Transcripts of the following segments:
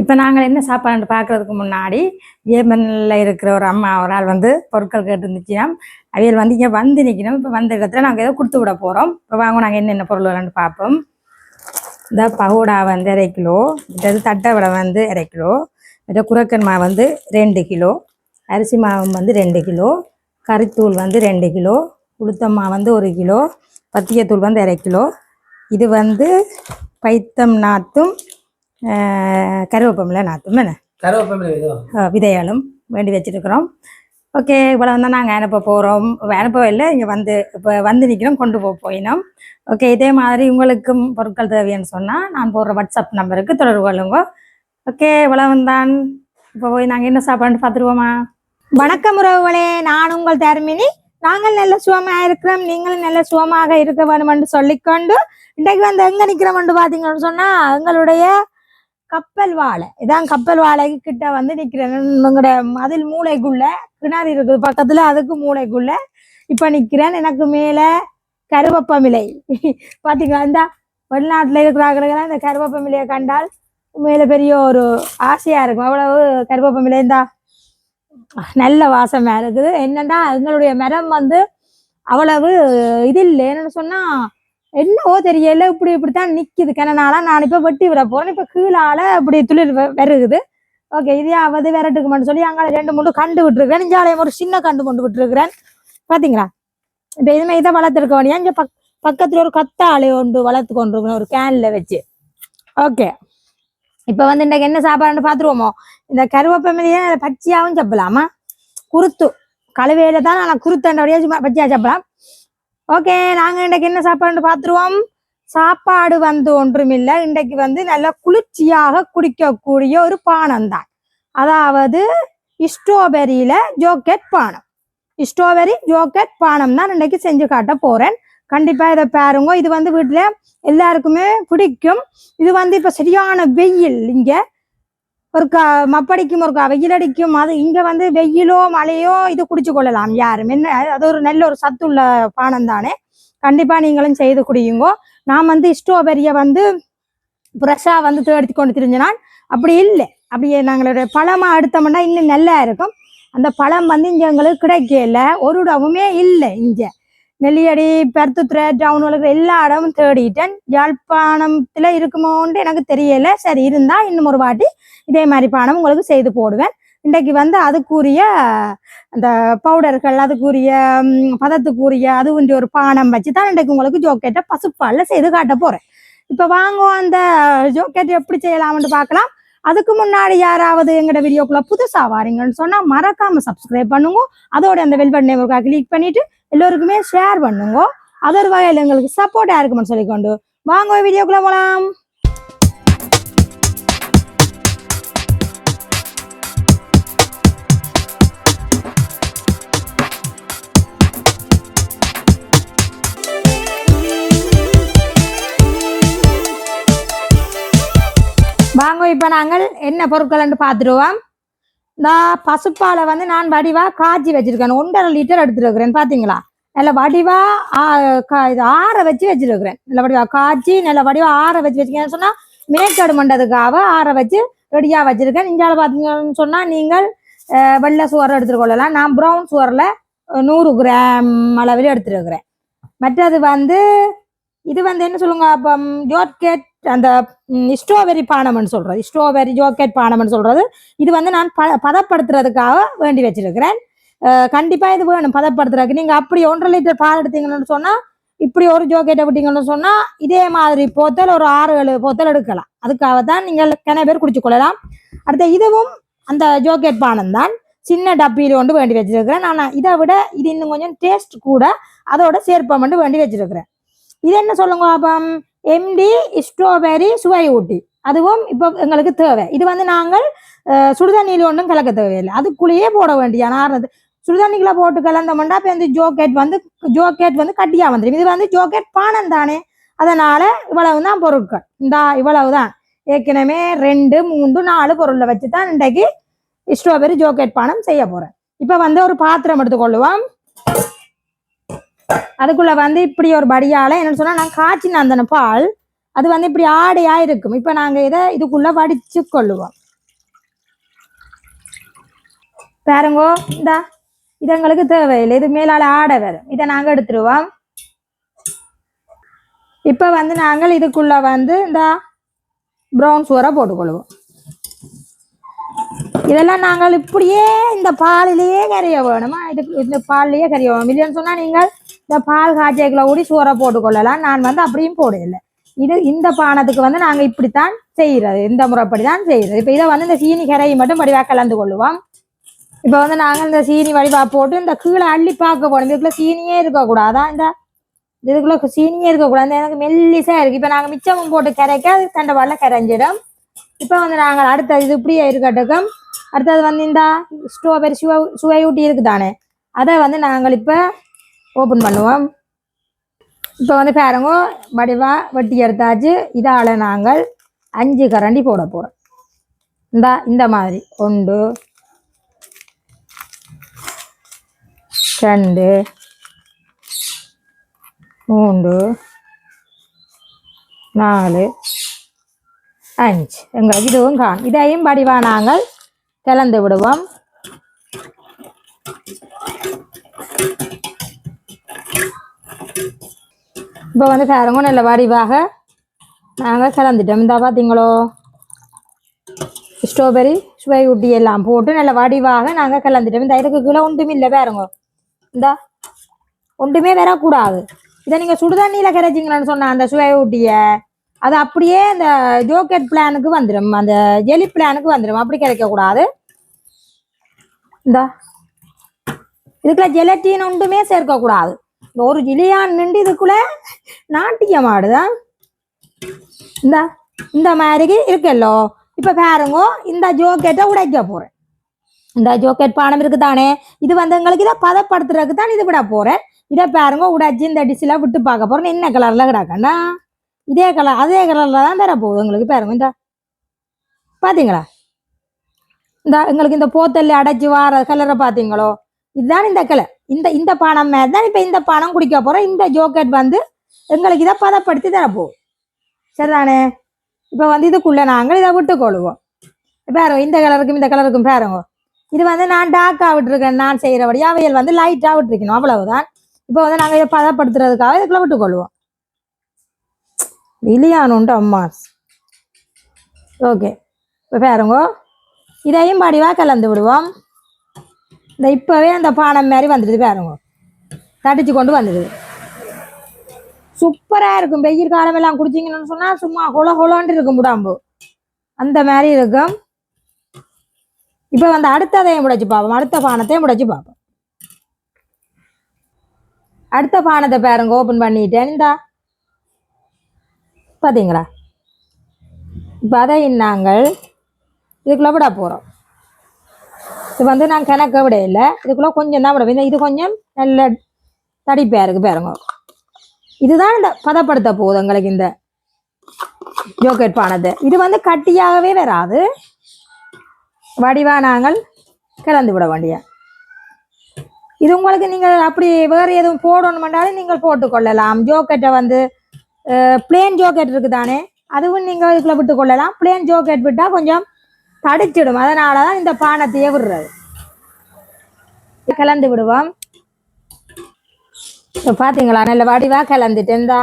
இப்போ நாங்கள் என்ன சாப்பாடு பார்க்குறதுக்கு முன்னாடி ஏமனில் இருக்கிற ஒரு அம்மா ஒரு ஆள் வந்து பொருட்கள் கேட்டு இருந்துச்சுன்னா அவியல் வந்து இங்கே வந்து நிற்கணும் இப்போ வந்த இடத்துல நாங்கள் ஏதோ கொடுத்து விட போகிறோம் இப்போ வாங்க நாங்கள் என்னென்ன பொருள் வரலான்னு பார்ப்போம். இந்த பகோடா வந்து அரை கிலோ இது தட்டை வடை வந்து அரை கிலோ இது குரக்கன் மாவு வந்து ரெண்டு கிலோ அரிசி மாவு வந்து ரெண்டு கிலோ கறித்தூள் வந்து ரெண்டு கிலோ உளுத்தம்மா வந்து ஒரு கிலோ பத்தியத்தூள் வந்து அரை கிலோ. இது வந்து பைத்தம் நாத்தும் கருவேப்பமில்லை நாத்தும் என்ன? ஆஹ், விதையாலும் வேண்டி வச்சிருக்கிறோம். ஓகே இவ்வளோ வந்து நாங்கள் அனுப்ப போகிறோம் அனுப்பவே இல்லை. இங்கே வந்து இப்போ வந்து நிற்கிறோம் கொண்டு போக போயினோம். ஓகே இதே மாதிரி உங்களுக்கும் பொருட்கள் தேவைன்னு சொன்னால் நான் போடுற வாட்ஸ்அப் நம்பருக்கு தொடர்பு கொள்ளுங்க. ஓகே இவ்வளவு தான் இப்போ போய் நாங்கள் என்ன சாப்பாடுன்னு பார்த்துருவோமா வணக்கம் உறவுகளே நான் உங்கள் தர்மினி. நாங்கள் நல்ல சுகமாக இருக்கிறோம். நீங்களும் நல்ல சுகமாக இருக்க வேண்டும் என்று சொல்லிக்கொண்டு இன்றைக்கு வந்து எங்க நிக்கிறோம்னு பாத்தீங்கன்னு சொன்னா எங்களுடைய கப்பல் வாழை. இதான் கப்பல் வாழைக்கு கிட்ட வந்து நிக்கிறேன். உங்களோட மதில் மூளைக்குள்ள கிணறு இருக்குது பக்கத்துல அதுக்கு மூளைக்குள்ள இப்ப நிக்கிறேன். எனக்கு மேல கருவப்பமிலை பாத்தீங்களா? இந்த வெளிநாட்டுல இருக்கிறாங்க இந்த கருவப்பமிலையை கண்டால் மேல பெரிய ஒரு ஆசையா இருக்கும். அவ்வளவு கருவப்பமிலை இந்தா நல்ல வாசமா இருக்குது. என்னன்னா எங்களுடைய மரம் வந்து அவ்வளவு இது இல்லை. என்னன்னு சொன்னா என்னவோ தெரியல இப்படி இப்படித்தான் நிக்குது. கிணனால நான் இப்ப வெட்டி விட போறேன். இப்ப கீழால இப்படி துளிர் வெறுகுது. வருகுது ஓகே இதையாவது விரட்டுக்குமான்னு சொல்லி அங்கால ரெண்டு மூணு கண்டு விட்டுருக்கிறேன். இஞ்சாலையும் ஒரு சின்ன கண்டு கொண்டு விட்டுருக்கிறேன். பாத்தீங்களா? இப்ப இதுமே இதை வளர்த்துருக்க வேண்டிய இங்க பக் பக்கத்துல ஒரு கத்தாழை ஒன்று வளர்த்து கொண்டிருக்கணும் ஒரு கேன்ல வச்சு. ஓகே இப்ப வந்து இன்றைக்கு என்ன சாப்பாடுன்னு பாத்துருவோமோ? இந்த கருவேப்பமிலையே பச்சையாவும் சாப்பிடலாமா? குருத்து. கழுவையில தான் நான் வழியா சும்மா பச்சையா சாப்பிடலாம். ஓகே நாங்க இன்றைக்கு என்ன சாப்பாடுன்னு பாத்துருவோம் சாப்பாடு வந்து ஒன்றுமில்லை. இன்றைக்கு வந்து நல்ல குளிர்ச்சியாக குடிக்கக்கூடிய ஒரு பானம் தான் அதாவது ஸ்ட்ராபெரியில ஜோக்கெட் பானம். ஸ்ட்ராபெரி ஜோக்கெட் பானம் தான் இன்றைக்கு செஞ்சு காட்ட போறேன். கண்டிப்பா இதை பாருங்க. இது வந்து வீட்டில் எல்லாருக்குமே பிடிக்கும். இது வந்து இப்போ சரியான வெயில் இங்க. ஒரு க மப்படிக்கும் ஒரு க வெயில் அடிக்கும் அது இங்க வந்து வெயிலோ மழையோ இது குடிச்சு கொள்ளலாம் யாரும். என்ன அது ஒரு நல்ல ஒரு சத்துள்ள பானம் தானே? கண்டிப்பா நீங்களும் செய்து குடியுங்கோ. நான் வந்து ஸ்ட்ராபெரியை வந்து ஃப்ரெஷ்ஷாக வந்து தேடி கொண்டு திரிஞ்சினால் அப்படி இல்லை. அப்படியே நாங்களுடைய பழமா எடுத்தோம்னா இன்னும் நல்லா இருக்கும். அந்த பழம் வந்து இங்க எங்களுக்கு கிடைக்கல. ஒரு இடமுமே இல்லை இங்க. நெல்லியடி பெருத்துத்துறை டவுன் இருக்கிற எல்லா இடமும் தேடிட்டேன். யாழ்ப்பாணத்தில் இருக்குமோன்ட்டு எனக்கு தெரியல. சரி இருந்தால் இன்னும் ஒரு வாட்டி இதே மாதிரி பானம் உங்களுக்கு செய்து போடுவேன். இன்றைக்கு வந்து அதுக்குரிய அந்த பவுடர்கள் அதுக்குரிய ம், பதத்துக்குரிய அதுக்குரிய ஒரு பானம் வச்சு தான் இன்றைக்கு உங்களுக்கு ஜோக்கெட்டை பசுப்பாலில் செய்து காட்ட போகிறேன் இப்போ வாங்குவோம் அந்த ஜோக்கெட் எப்படி செய்யலாம்னு பார்க்கலாம் அதுக்கு முன்னாடி யாராவது எங்களோட வீடியோக்குள்ள புதுசாக வாரீங்கன்னு சொன்னால் மறக்காமல் சப்ஸ்கிரைப் பண்ணுங்க. அதோட அந்த வெல்வெட் நேமருக்காக கிளிக் பண்ணிவிட்டு எல்லோருக்குமே ஷேர் பண்ணுங்க. அதர் வகையில் எங்களுக்கு சப்போர்ட்டாக இருக்குமென்னு சொல்லிக்கொண்டு வாங்க வீடியோக்குள்ளே போகலாம் வாங்க இப்போ நாங்கள் என்ன பொருட்கள்னு பார்த்துருவோம் நான் பசுப்பாலை வந்து நான் வடிவா காய்ச்சி வச்சிருக்கேன். ஒன்றரை லிட்டர் எடுத்துருக்கிறேன் பாத்தீங்களா? நல்ல வடிவா ஆ- இது ஆற வச்சு வச்சிருக்கிறேன். நல்ல வடிவா காய்ச்சி நல்ல வடிவா ஆற வச்சு வச்சுக்கேன்னு சொன்னா மேற்காடு மண்டதுக்காக ஆற வச்சு ரெடியா வச்சிருக்கேன். இந்தியாவில் பார்த்தீங்கன்னு சொன்னா நீங்கள் வெள்ளை சுவர் எடுத்துக்கொள்ளலாம் நான் ப்ரௌன் சுவரில் நூறு கிராம் அளவில் எடுத்துருக்கிறேன் மற்றது வந்து இது வந்து என்ன சொல்லுங்க அப்போ ஜோக்கெட் அந்த ஸ்ட்ராபெரி பானம்னு சொல்றது. ஸ்ட்ராபெரி ஜோக்கெட் பானம்னு சொல்றது. இது வந்து நான் ப பதப்படுத்துறதுக்காக வேண்டி வச்சிருக்கிறேன். கண்டிப்பாக கண்டிப்பா இது வேணும் பதப்படுத்துறதுக்கு. நீங்க அப்படி ஒன்றரை லிட்டர் பால் எடுத்தீங்கன்னு சொன்னா இப்படி ஒரு ஜோக்கெட்டை விட்டீங்கன்னு சொன்னா இதே மாதிரி போத்தல் ஒரு ஆறு ஏழு போத்தல் எடுக்கலாம். அதுக்காக தான் நீங்கள் கிணறு பேர் குடிச்சு கொள்ளலாம். அடுத்த இதுவும் அந்த ஜோக்கெட் பானம் தான். சின்ன டப்பியில் கொண்டு வேண்டி வச்சிருக்கிறேன். நான் இதை விட இது இன்னும் கொஞ்சம் டேஸ்ட் கூட அதோட சேர்ப்பம் மட்டும் வேண்டி வச்சிருக்கிறேன். இது என்ன சொல்லுங்க அப்பம் எம்டி ஸ்ட்ராபெரி சுவை ஊட்டி. அதுவும் இப்போ எங்களுக்கு தேவை. இது வந்து நாங்கள் சுடுதண்ணியில் ஒன்றும் கலக்க தேவையில்லை. அதுக்குள்ளேயே போட வேண்டிய நார்னது சுடுதண்ணிக்குள்ள போட்டு கலந்தோம்னா இப்போ இந்த ஜோக்கெட் வந்து ஜோக்கெட் வந்து கட்டியாக வந்துடும் இது வந்து ஜோக்கெட் பானம் தானே. அதனால் இவ்வளவு தான் பொருட்கள். இந்தா இவ்வளவு தான். ஏற்கனவே ரெண்டு மூன்று நாலு பொருளை வச்சு தான் இன்றைக்கு ஸ்ட்ராபெரி ஜோக்கெட் பானம் செய்ய போகிறேன் இப்போ வந்து ஒரு பாத்திரம் எடுத்துக்கொள்ளுவோம். அதுக்குள்ள வந்து இப்படி ஒரு படியால என்னன்னு சொன்னா நான் காய்ச்சின அந்த பால் அது வந்து இப்படி ஆடையா இருக்கும். இப்ப நாங்க இதை இதுக்குள்ள வடிச்சு கொள்ளுவோம். பாருங்கோ இந்தா இது எங்களுக்கு தேவையில்லை. இது மேலால ஆடை வரும். இதை நாங்க எடுத்துருவோம். இப்போ வந்து நாங்கள் இதுக்குள்ள வந்து இந்த ப்ரௌன் சுவரை போட்டுக்கொள்வோம் இதெல்லாம் நாங்கள் இப்படியே இந்த பாலிலேயே கறிய வேணுமா? இது இந்த பாலிலேயே கறிய வேணும்? இல்லைன்னு சொன்னால் நீங்கள் இந்த பால் காய்ச்சைக்குள்ள ஊடி சோறை போட்டுக்கொள்ளலாம். நான் வந்து அப்படியும் போடல. இது இந்த பானத்துக்கு வந்து நாங்கள் இப்படித்தான் செய்கிறது இந்த முறைப்படி தான் செய்கிறது இப்போ இதை வந்து இந்த சீனி கரையை மட்டும் வடிவாக கலந்து கொள்ளுவோம். இப்போ வந்து நாங்கள் இந்த சீனி வடிவா போட்டு இந்த கீழே அள்ளி பார்க்க போனோம் இதுக்குள்ள சீனியே இருக்கக்கூடாதான் இந்த இதுக்குள்ள சீனியே இருக்கக்கூடாது. எனக்கு மெல்லிசா இருக்கு. இப்போ நாங்கள் மிச்சமும் போட்டு கரைக்க அது தண்டவாளில் கரைஞ்சிடும். இப்போ வந்து நாங்கள் அடுத்தது இது இப்படியே இருக்கட்டுக்கும் அடுத்தது வந்து இந்த ஸ்ட்ராபெரி சுவை சுவையூட்டி இருக்குதானே? அதை வந்து நாங்கள் இப்போ ஓப்பன் பண்ணுவோம். இப்போ வந்து பாருங்க வடிவா வெட்டி எடுத்தாச்சு. இதால் நாங்கள் அஞ்சு கரண்டி போட போகிறோம் இந்த இந்த மாதிரி. ஒன்று ரெண்டு மூன்று நாலு அஞ்சு. எங்கள் இதுவும் காணும். இதையும் வடிவாக நாங்கள் கலந்து விடுவோம். இப்போ வந்து பாருங்க நல்ல வடிவாக நாங்கள் கலந்துட்டோம் இந்த பார்த்தீங்களோ ஸ்ட்ராபெரி சுவை ஊட்டி எல்லாம் போட்டு நல்ல வடிவாக நாங்கள் கலந்துட்டோம் இந்த இதுக்கு கீழே ஒன்றுமே இல்லை பாருங்க இந்த ஒன்றுமே வரக்கூடாது. இதை நீங்கள் சுடுதண்ணியில் கரைச்சிங்கன்னு சொன்ன அந்த சுவை ஊட்டியை அது அப்படியே அந்த ஜோக்கெட் பிளானுக்கு வந்துடும் அந்த ஜெலி பிளானுக்கு வந்துடும் அப்படி கிடைக்கக்கூடாது. இந்த இதுக்குள்ள ஜெலட்டின் ஒன்றுமே சேர்க்கக்கூடாது. ஒரு ஜிலியான் நின்று இதுக்குள்ள நாட்டியம் ஆடுதா? இந்த இந்த மாதிரி இருக்கல்லோ. இப்போ பாருங்க இந்த ஜோக்கெட்டை உடைக்க போகிறேன் இந்த ஜோக்கெட் பானம் இருக்குதானே? இது வந்து எங்களுக்கு இதை பதப்படுத்துறதுக்கு தான் இது விட போகிறேன் இதை பாருங்க உடைச்சி இந்த டிஷ்ஷில் விட்டு பார்க்க போகிறேன் என்ன கலரில் கிடக்கண்டா இதே கலர் அதே கலரில் தான் தர போகுது உங்களுக்கு பாருங்க இந்த. பார்த்தீங்களா இந்த எங்களுக்கு இந்த போத்தல்ல அடைச்சி வார கலரை பார்த்தீங்களோ இதுதான் இந்த கலர் இந்த இந்த பானம் மாதிரி தான் இப்போ இந்த பானம் குடிக்க போகிறோம் இந்த ஜோக்கெட் வந்து எங்களுக்கு இதை பதப்படுத்தி தரப்போ. சரிதானே? இப்போ வந்து இதுக்குள்ளே நாங்கள் இதை விட்டுக்கொள்வோம். பாருங்க இந்த கலருக்கும் இந்த கலருக்கும் பாருங்க. இது வந்து நான் டார்க்காக விட்டுருக்கேன். நான் செய்கிறபடி அவையல் வந்து லைட்டாக விட்டுருக்கணும். அவ்வளவுதான். இப்போ வந்து நாங்கள் இதை பதப்படுத்துறதுக்காக இதுக்குள்ள விட்டுக்கொள்வோம். இலியானுண்டு அம்மா ஓகே. இப்போ பாருங்க இதையும் படிவாக கலந்து விடுவோம். இந்த இப்போவே அந்த பானம் மாதிரி வந்துடுது பாருங்க. தடிச்சு கொண்டு வந்துடுது சூப்பராக இருக்கும். வெயில் காலமெல்லாம் குடிச்சிங்கன்னு சொன்னால் சும்மா ஹொல ஹொலான்ட்டு இருக்கும் உடம்பு. அந்த மாதிரி இருக்கும். இப்போ வந்து அடுத்ததையும் முடைச்சு பார்ப்போம். அடுத்த பானத்தையும் முடைச்சு பார்ப்போம். அடுத்த பானத்தை பாருங்க ஓப்பன் பண்ணிட்டேன். இந்தா. பார்த்தீங்களா இப்போ அதை நாங்கள் இதுக்குள்ள விட போகிறோம் இது வந்து நான் கணக்க விட இல்லை. இதுக்குள்ள கொஞ்சம் தான் விட இது கொஞ்சம் நல்ல தடிப்பா இருக்கு பாருங்க. இதுதான் இந்த பதப்படுத்த போகுது எங்களுக்கு இந்த ஜோக்கெட் பானத்தை இது வந்து கட்டியாகவே வராது. வடிவா நாங்கள் கிளந்து விட வேண்டிய. இது உங்களுக்கு நீங்கள் அப்படி வேறு எதுவும் போடணுமென்றாலும் நீங்கள் போட்டுக்கொள்ளலாம் ஜோக்கெட்டை வந்து பிளேன் ஜோக்கெட் இருக்குதானே? அதுவும் நீங்கள் இதுக்குள்ள விட்டு கொள்ளலாம். பிளேன் ஜோக்கெட் விட்டால் கொஞ்சம் தடிச்சிடும். அதனால தான் இந்த பானத்தையே விடுறது. கலந்து விடுவோம். இப்போ பார்த்தீங்களா நல்ல வடிவாக கலந்துட்டேன் இந்தா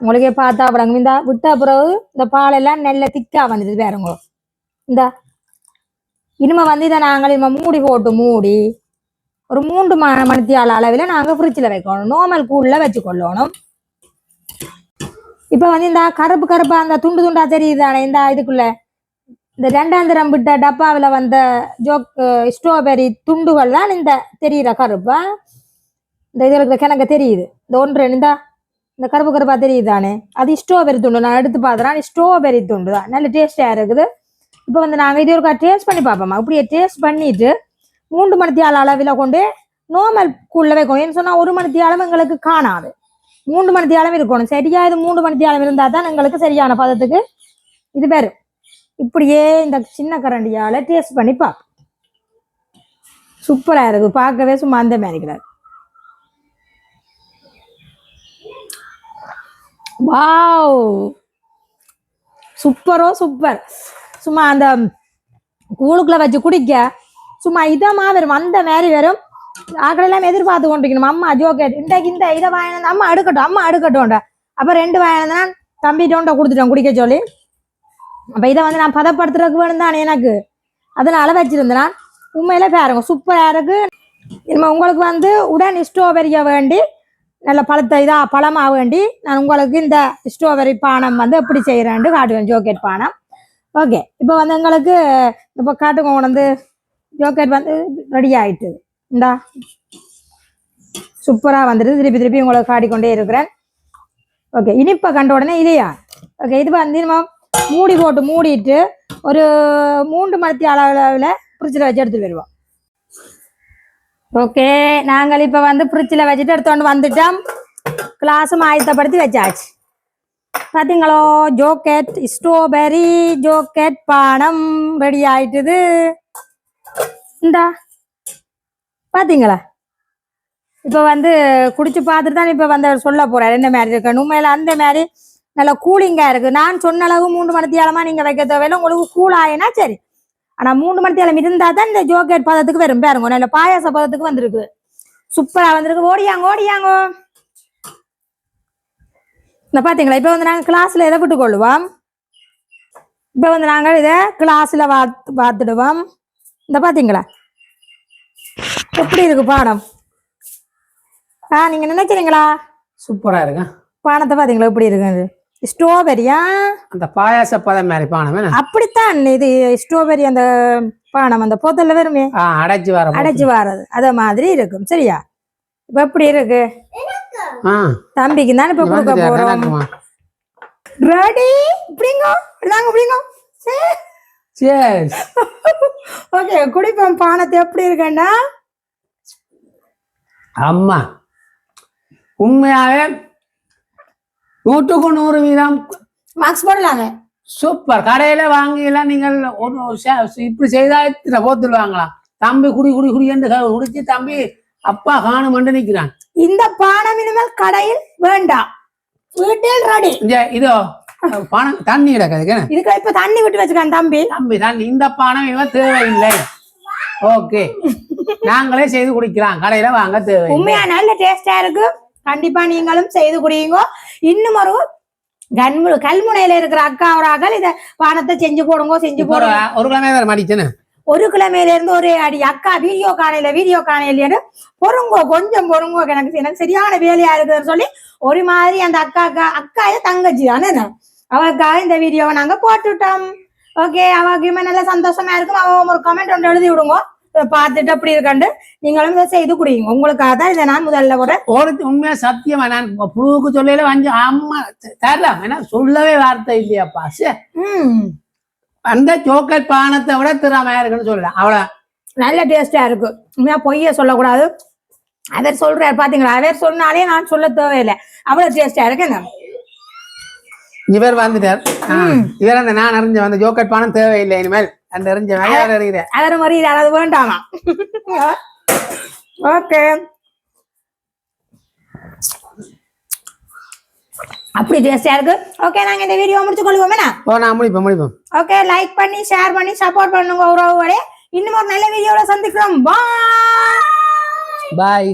உங்களுக்கே பார்த்தா அப்புறம் இந்த விட்ட பிறகு இந்த பாலெல்லாம் நல்ல திக்காக வந்துடுது பாருங்க. இந்தா இனிமே வந்து இதை நாங்கள் இனிமே மூடி போட்டு மூடி ஒரு மூன்று ம மணித்தியால் அளவில் நாங்கள் ஃப்ரிட்ஜில் வைக்கணும். நார்மல் வச்சு வச்சுக்கொள்ளணும். இப்போ வந்து இந்த கருப்பு கருப்பா அந்த துண்டு துண்டா தெரியுதானே இந்த இதுக்குள்ள. இந்த ரெண்டாம் தரம் விட்ட டப்பாவில் வந்த ஜோக் ஸ்ட்ராபெரி துண்டுகள் தான் இந்த தெரியுற கருப்பா? இந்த இது இருக்கிற கிணங்க தெரியுது. இந்த ஒன்று இந்தா இந்த கருப்பு கருப்பா தெரியுதானே? அது ஸ்ட்ராபெரி துண்டு. நான் எடுத்து பார்த்துறேன் ஸ்ட்ராபெரி துண்டு தான். நல்ல டேஸ்டாக இருக்குது. இப்போ வந்து நாங்கள் இது ஒரு டேஸ்ட் பண்ணி பார்ப்போமா? அப்படியே டேஸ்ட் பண்ணிட்டு மூன்று மணித்தியால அளவில் கொண்டு நார்மல் கூழில் வைக்கணும். ஏன்னு சொன்னால் ஒரு மணித்தியாலம் எங்களுக்கு காணாது. மூன்று மணித்தியாலம் இருக்கணும். சரியா? இது மூன்று மணித்தியாலம் இருந்தால் தான் எங்களுக்கு சரியான பதத்துக்கு இது வரும். இப்படியே இந்த சின்ன கரண்டியால் டேஸ்ட் பண்ணி பார்ப்போம் சூப்பராக இருக்குது பார்க்கவே சும்மா அந்த மாதிரி வாவ்! சூப்பரோ சூப்பர் சும்மா அந்த கூழுக்குள்ள வச்சு குடிக்க. சும்மா இதமா வரும் அந்த மாதிரி வரும் ஆக்களெல்லாம் எதிர்பார்த்து கொண்டிருக்கணும். அம்மா ஜோக்கே இன்றைக்கு இந்த இதை வாங்கினா அம்மா அடுக்கட்டும் அம்மா அடுக்கட்டும்டா அப்போ ரெண்டு வாங்கினா தம்பி டோண்ட கொடுத்துட்டோம் குடிக்க சொல்லி. அப்போ இதை வந்து நான் பதப்படுத்துறதுக்கு வேணும் தானே எனக்கு? அதனால வச்சிருந்தேன் நான். உண்மையில பாருங்க சூப்பராக இருக்கு இனிமே உங்களுக்கு வந்து உடன் ஸ்ட்ராபெரியை வேண்டி நல்ல பழத்தை இதாக பழமாக வேண்டி நான் உங்களுக்கு இந்த ஸ்ட்ராபெரி பானம் வந்து எப்படி செய்கிறேன்ட்டு காட்டுவேன் ஜோக்கெட் பானம். ஓகே இப்போ வந்து எங்களுக்கு இப்போ காட்டுங்க வந்து ஜோக்கெட் வந்து ரெடி ஆகிட்டு இந்தா. சூப்பராக வந்துடுது. திருப்பி திருப்பி உங்களுக்கு காட்டிக்கொண்டே இருக்கிறேன். ஓகே இனிப்பை கண்ட உடனே இல்லையா ஓகே இது வந்து நம்ம மூடி போட்டு மூடிட்டு ஒரு மூன்று மணி அளவில் ஃப்ரிட்ஜில் வச்சு எடுத்துட்டு வருவோம் ஓகே நாங்கள் இப்போ வந்து ஃப்ரிட்ஜில் வச்சுட்டு எடுத்தோண்டு வந்துட்டோம். கிளாஸும் ஆயத்தப்படுத்தி வச்சாச்சு. பார்த்தீங்களோ ஜோக்கெட் ஸ்ட்ராபெரி ஜோக்கெட் பானம் ரெடி ஆயிட்டுது. இந்தா பார்த்தீங்களா இப்போ வந்து குடிச்சு பார்த்துட்டு தான் இப்போ வந்து அவர் சொல்ல போகிறார் என்ன மாதிரி இருக்கணும்? மேலே அந்த மாதிரி நல்ல கூலிங்கா இருக்கு. நான் சொன்ன அளவு மூன்று மணித்தியாலமா நீங்க வைக்க தேவையில்ல. உங்களுக்கு கூல் ஆயினா சரி. ஆனா மூன்று மணித்தியாலம் இருந்தா தான் இந்த ஜோக்கெட் பதத்துக்கு வரும். பாருங்க நல்ல பாயாச பதத்துக்கு வந்திருக்கு. சூப்பரா வந்திருக்கு. ஓடியாங்க ஓடியாங்க. இந்த பாத்தீங்களா இப்போ வந்து நாங்க கிளாஸ்ல எதை விட்டு கொள்ளுவோம் இப்போ வந்து நாங்கள் இதை கிளாஸ்ல பார்த்து பார்த்துடுவோம் இந்த பாத்தீங்களா? எப்படி இருக்கு பாடம்? ஆ நீங்க நினைக்கிறீங்களா? சூப்பரா இருக்கு? பானத்தை பாத்தீங்களா எப்படி இருக்குது ஸ்ட்ராபெரியா? அந்த பாயாச பதம் மாதிரி பானம்? அப்படித்தான் இது ஸ்ட்ராபெரி அந்த பானம் அந்த போத்தல்ல வருமே? அடைச்சு வர அடைச்சு வர்றது. அத மாதிரி இருக்கும். சரியா? இப்ப எப்படி இருக்கு? தம்பிக்கு தான் இப்ப கொடுக்க போறோம்? ரெடி இப்படிங்கோ இதாங்க இப்படிங்கோ. ஓகே குடிப்போம். பானத்தை எப்படி இருக்கேன்னா? அம்மா உண்மையாவே நூற்றுக்கு நூறு வீதம். மார்க்ஸ் போடலாங்க. சூப்பர் கடையில வாங்கிலாம் நீங்கள் ஒரு இப்படி செய்தா இத்தனை போத்துல வாங்கலாம் தம்பி குடி குடி குடி என்று குடிச்சு தம்பி அப்பா காணும் என்று நிக்கிறான் இந்த பானம் இனிமேல் கடையில் வேண்டாம் வீட்டில் ரெடி இதோ பணம் தண்ணி கிடக்குதுக்கு என்ன? இதுக்கு இப்ப தண்ணி விட்டு வச்சுக்கான் தம்பி. தம்பி தண்ணி இந்த பானம் இவன் தேவையில்லை. ஓகே நாங்களே செய்து குடிக்கலாம். கடையில வாங்க தேவை உண்மையா நல்ல டேஸ்டா இருக்கு. கண்டிப்பா நீங்களும் செய்து குடியுங்க. இன்னும் ஒரு கண்மு கல்முனையில இருக்கிற அக்கா அகல் இத பானத்தை செஞ்சு போடுங்க செஞ்சு போடுங்க. ஒரு கிழமை வேற மடிச்சேன்னு ஒரு கிழமையில இருந்து ஒரு அடி அக்கா வீடியோ காணையில வீடியோ காணையில பொறுங்கோ கொஞ்சம் பொறுங்கோ எனக்கு எனக்கு சரியான வேலையா இருக்குதுன்னு சொல்லி ஒரு மாதிரி அந்த அக்கா அக்கா அக்கா தங்கச்சி தானே அவளுக்காக இந்த வீடியோவை நாங்க போட்டுட்டோம். ஓகே அவளுக்குமே நல்ல சந்தோஷமா இருக்கும். அவ ஒரு கமெண்ட் ஒன்று எழுதி விடுங்க. பார்த்துட்டு அப்படி இருக்கண்டு நீங்களும் இதை செய்து குடிங்க. உங்களுக்காக தான் இதை நான் முதல்ல கூட ஒரு உண்மையா சத்தியமா? நான் புழுவுக்கு சொல்லல வஞ்சு அம்மா தரலாம் ஏன்னா சொல்லவே வார்த்தை இல்லையாப்பா. சே ம். அந்த சோக்கட் பானத்தை விட திறமையா இருக்குன்னு சொல்லலாம் அவ்வளவு நல்ல டேஸ்டா இருக்கு. உண்மையா பொய்ய சொல்லக்கூடாது. அவர் சொல்றாரு பாத்தீங்களா? அவர் சொன்னாலே நான் சொல்ல தேவையில்லை. அவ்வளவு டேஸ்டா இருக்கு இவர் வந்துட்டார். இவர் அந்த நான் அறிஞ்ச அந்த ஜோக்கட் பானம் தேவையில்லை இனிமேல். அந்த அறிஞ்ச வேற அறிகிறேன் அவர் மாதிரி யாராவது வேண்டாமா? ஓகே. அப்படி டேஸ்டா இருக்கு. ஓகே நாங்க இந்த வீடியோ முடிச்சு கொள்வோம் ஓ நான் முடிப்போம் முடிப்போம் ஓகே லைக் பண்ணி ஷேர் பண்ணி சப்போர்ட் பண்ணுங்க உறவுகளே. இன்னும் ஒரு நல்ல வீடியோல சந்திக்கிறோம். பாய் பாய்